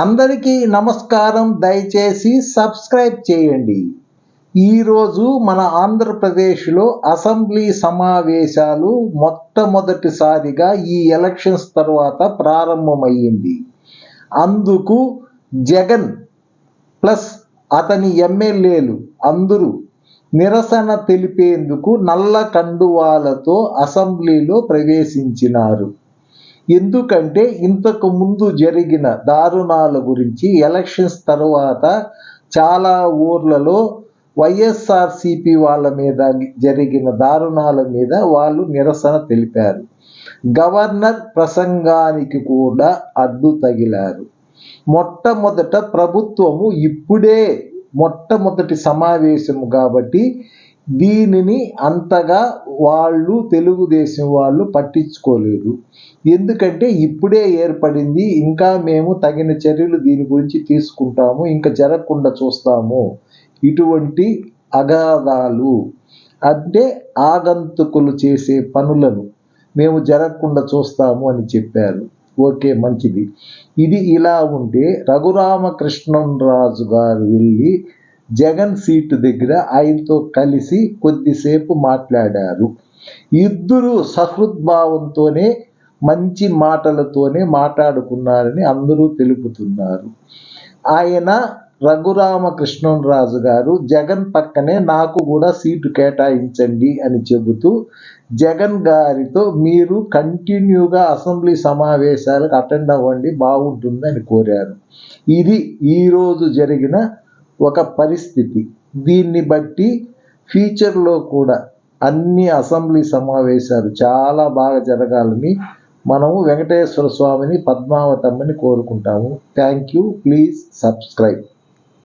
అందరికీ నమస్కారం. దయచేసి సబ్స్క్రైబ్ చేయండి. ఈరోజు మన ఆంధ్రప్రదేశ్లో అసెంబ్లీ సమావేశాలు మొట్టమొదటిసారిగా ఈ ఎలక్షన్స్ తర్వాత ప్రారంభమయ్యింది. అందుకు జగన్ ప్లస్ అతని ఎమ్మెల్యేలు అందరూ నిరసన తెలిపేందుకు నల్ల కండువాలతో అసెంబ్లీలో ప్రవేశించినారు. ఎందుకంటే ఇంతకు ముందు జరిగిన దారుణాల గురించి ఎలక్షన్స్ తర్వాత చాలా ఊర్లలో వైఎస్ఆర్సిపి వాళ్ళ మీద జరిగిన దారుణాల మీద వాళ్ళు నిరసన తెలిపారు. గవర్నర్ ప్రసంగానికి కూడా అడ్డు తగిలారు. మొట్టమొదట ప్రభుత్వము ఇప్పుడే మొట్టమొదటి సమావేశము కాబట్టి దీనిని అంతగా వాళ్ళు తెలుగుదేశం వాళ్ళు పట్టించుకోలేదు. ఎందుకంటే ఇప్పుడే ఏర్పడింది ఇంకా మేము తగిన చర్యలు దీని గురించి తీసుకుంటాము ఇంకా జరగకుండా చూస్తాము. ఇటువంటి అగాధాలు అంటే ఆగంతుకులు చేసే పనులను మేము జరగకుండా చూస్తాము అని చెప్పారు. ఓకే మంచిది. ఇది ఇలా ఉంటే రఘురామకృష్ణం రాజు గారు వెళ్ళి జగన్ సీటు దగ్గర ఆయనతో కలిసి కొద్దిసేపు మాట్లాడారు. ఇద్దరు సహృద్భావంతోనే మంచి మాటలతోనే మాట్లాడుకున్నారని అందరూ తెలుపుతున్నారు. ఆయన రఘురామకృష్ణరాజు గారు జగన్ పక్కనే నాకు కూడా సీటు కేటాయించండి అని చెబుతూ జగన్ గారితో మీరు కంటిన్యూగా అసెంబ్లీ సమావేశాలకు అటెండ్ అవ్వండి బాగుంటుందని కోరారు. ఇది ఈరోజు జరిగిన ఒక పరిస్థితి. దీన్ని బట్టి ఫ్యూచర్లో కూడా అన్ని అసెంబ్లీ సమావేశాలు చాలా బాగా జరగాలని మనము వెంకటేశ్వర స్వామిని పద్మావతమ్మని కోరుకుంటాము. Thank you please subscribe